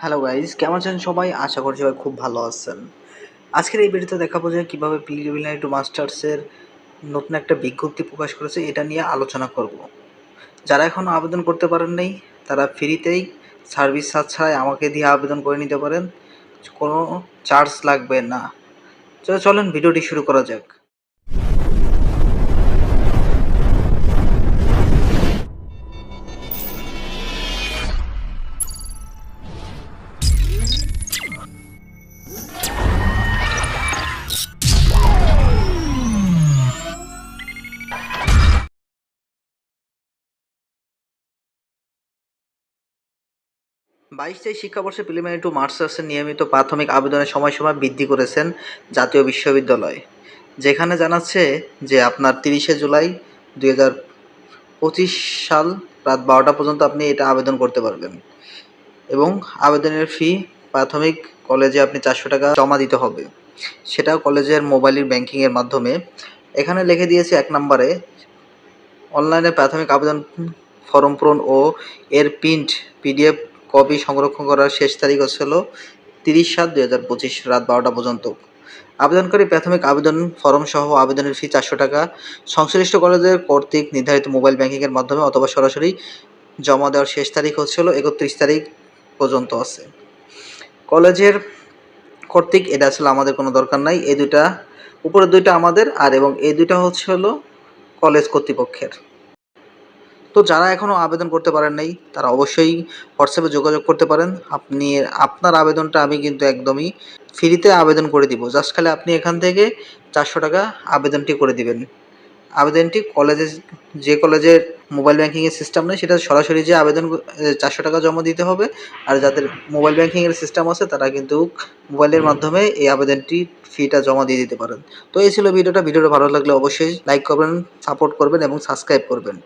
Hello guys কেমন আছেন সবাই? আশা করছি সবাই খুব ভালো আছেন। আজকের এই ভিডিওতে দেখাবো যে কীভাবে প্রিলিমিনারি টু মাস্টার্সের নতুন একটা বিজ্ঞপ্তি প্রকাশ করেছে, এটা নিয়ে আলোচনা করব। যারা এখনও আবেদন করতে পারেন নাই, তারা ফ্রিতেই সার্ভিস চার্জ ছাড়াই আমাকে দিয়ে আবেদন করে নিতে পারেন। কোনো চার্জ লাগবে না। চলেন, ভিডিওটি শুরু করা যাক। বাইশ তেইশ শিক্ষাবর্ষে প্রিলিমিনারি টু মাস্টার্সের নিয়মিত প্রাথমিক আবেদনের সময়সীমা বৃদ্ধি করেছেন জাতীয় বিশ্ববিদ্যালয়, যেখানে জানাচ্ছে যে আপনার তিরিশে জুলাই দুই পঁচিশ সাল রাত বারোটা পর্যন্ত আপনি এটা আবেদন করতে পারবেন এবং আবেদনের ফি প্রাথমিক কলেজে আপনি চারশো টাকা জমা দিতে হবে। সেটা কলেজের মোবাইল ব্যাংকিংয়ের মাধ্যমে। এখানে লিখে দিয়েছে এক নম্বরে, অনলাইনে প্রাথমিক আবেদন ফর্ম পূরণ ও এর প্রিন্ট, পিডিএফ কপি সংরক্ষণ করার শেষ তারিখ হচ্ছিল তিরিশ সাত দুই হাজার পঁচিশ রাত বারোটা পর্যন্ত। আবেদনকারী প্রাথমিক আবেদন ফর্ম সহ আবেদনের ফি চারশো টাকা, সংশ্লিষ্ট কলেজের কর্তৃক নির্ধারিত মোবাইল ব্যাংকিংয়ের মাধ্যমে অথবা সরাসরি জমা দেওয়ার শেষ তারিখ হচ্ছিল একত্রিশ তারিখ পর্যন্ত আছে। কলেজের কর্তৃক এটা আসলে আমাদের কোনো দরকার নাই এই দুটা উপরের দুইটা আমাদের, আর এবং এই দুইটা হচ্ছে হলো কলেজ কর্তৃপক্ষের। তো যারা এখনও আবেদন করতে পারেন নাই, তারা অবশ্যই হোয়াটসঅ্যাপে যোগাযোগ করতে পারেন। আপনি আপনার আবেদনটা আমি কিন্তু একদমই ফ্রিতে আবেদন করে দিব। জাস্ট খালি আপনি এখান থেকে চারশো টাকা আবেদনটি করে দিবেন। আবেদনটি কলেজে যে কলেজের মোবাইল ব্যাঙ্কিংয়ের সিস্টেম নেই, সেটা সরাসরি যে আবেদন চারশো টাকা জমা দিতে হবে, আর যাদের মোবাইল ব্যাঙ্কিংয়ের সিস্টেম আছে, তারা কিন্তু মোবাইলের মাধ্যমে এই আবেদনটি ফিটা জমা দিয়ে দিতে পারেন। তো এই ছিল ভিডিওটা। ভিডিওটা ভালো লাগলে অবশ্যই লাইক করবেন সাপোর্ট করবেন এবং সাবস্ক্রাইব করবেন।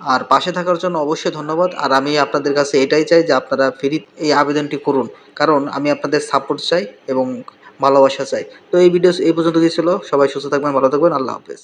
আর পাশে থাকার জন্য অবশ্যই ধন্যবাদ। আর আমি আপনাদের কাছে এটাই চাই যে আপনারা ফ্রি এই আবেদনটি করুন। কারণ আমি আপনাদের সাপোর্ট চাই এবং ভালোবাসা চাই। তো এই ভিডিও এই পর্যন্ত ছিল? সবাই সুস্থ থাকবেন, ভালো থাকবেন। আল্লাহ হাফেজ.